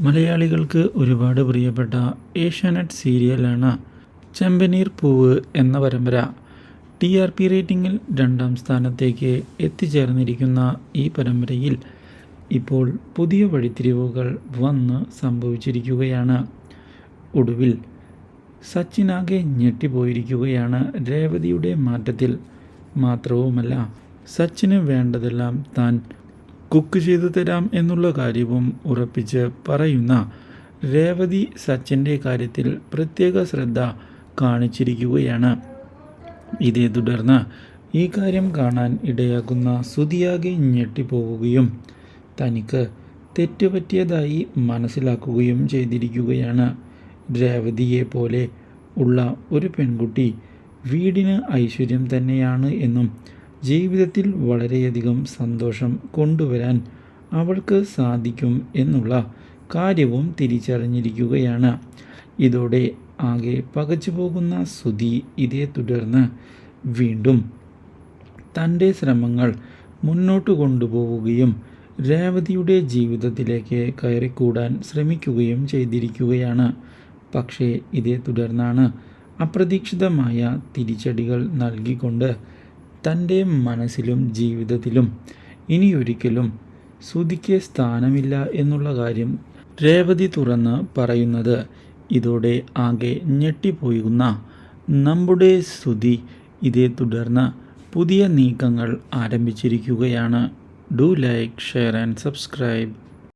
മലയാളികൾക്ക് ഒരുപാട് പ്രിയപ്പെട്ട ഏഷ്യാനെറ്റ് സീരിയലാണ് ചെമ്പനീർ പൂവ് എന്ന പരമ്പര. ടി ആർ പി റേറ്റിംഗിൽ രണ്ടാം സ്ഥാനത്തേക്ക് എത്തിച്ചേർന്നിരിക്കുന്ന ഈ പരമ്പരയിൽ ഇപ്പോൾ പുതിയ വഴിത്തിരിവുകൾ വന്ന് സംഭവിച്ചിരിക്കുകയാണ്. ഒടുവിൽ സച്ചിനാകെ ഞെട്ടിപ്പോയിരിക്കുകയാണ് രേവതിയുടെ മാറ്റത്തിൽ. മാത്രവുമല്ല സച്ചിന് വേണ്ടതെല്ലാം താൻ കുക്ക് ചെയ്തു തരാം എന്നുള്ള കാര്യവും ഉറപ്പിച്ച് പറയുന്ന രേവതി സച്ചിന്റെ കാര്യത്തിൽ പ്രത്യേക ശ്രദ്ധ കാണിച്ചിരിക്കുകയാണ്. ഇതേ തുടർന്ന് ഈ കാര്യം കാണാൻ ഇടയാക്കുന്ന സുതിയാകെ ഞെട്ടിപ്പോവുകയും തനിക്ക് തെറ്റുപറ്റിയതായി മനസ്സിലാക്കുകയും ചെയ്തിരിക്കുകയാണ്. രേവതിയെ പോലെ ഉള്ള ഒരു പെൺകുട്ടി വീടിന് ഐശ്വര്യം തന്നെയാണ് എന്നും ജീവിതത്തിൽ വളരെയധികം സന്തോഷം കൊണ്ടുവരാൻ അവൾക്ക് സാധിക്കും എന്നുള്ള കാര്യവും തിരിച്ചറിഞ്ഞിരിക്കുകയാണ്. ഇതോടെ ആകെ പകച്ചു പോകുന്ന സുധി ഇതേ തുടർന്ന് വീണ്ടും തന്റെ ശ്രമങ്ങൾ മുന്നോട്ട് കൊണ്ടുപോവുകയും രേവതിയുടെ ജീവിതത്തിലേക്ക് കയറിക്കൂടാൻ ശ്രമിക്കുകയും ചെയ്തിരിക്കുകയാണ്. പക്ഷേ ഇതേ തുടർന്നാണ് അപ്രതീക്ഷിതമായ തിരിച്ചടികൾ നൽകിക്കൊണ്ട് തന്റെ മനസ്സിലും ജീവിതത്തിലും ഇനിയൊരിക്കലും ശ്രുതിക്ക് സ്ഥാനമില്ല എന്നുള്ള കാര്യം രേവതി തുറന്ന് പറയുന്നത് ഇതോടെ ആകെ ഞെട്ടിപ്പോയുന്ന നമ്മുടെ ശ്രുതി ഇതേ തുടർന്ന് പുതിയ നീക്കങ്ങൾ ആരംഭിച്ചിരിക്കുകയാണ്. Do like share and subscribe.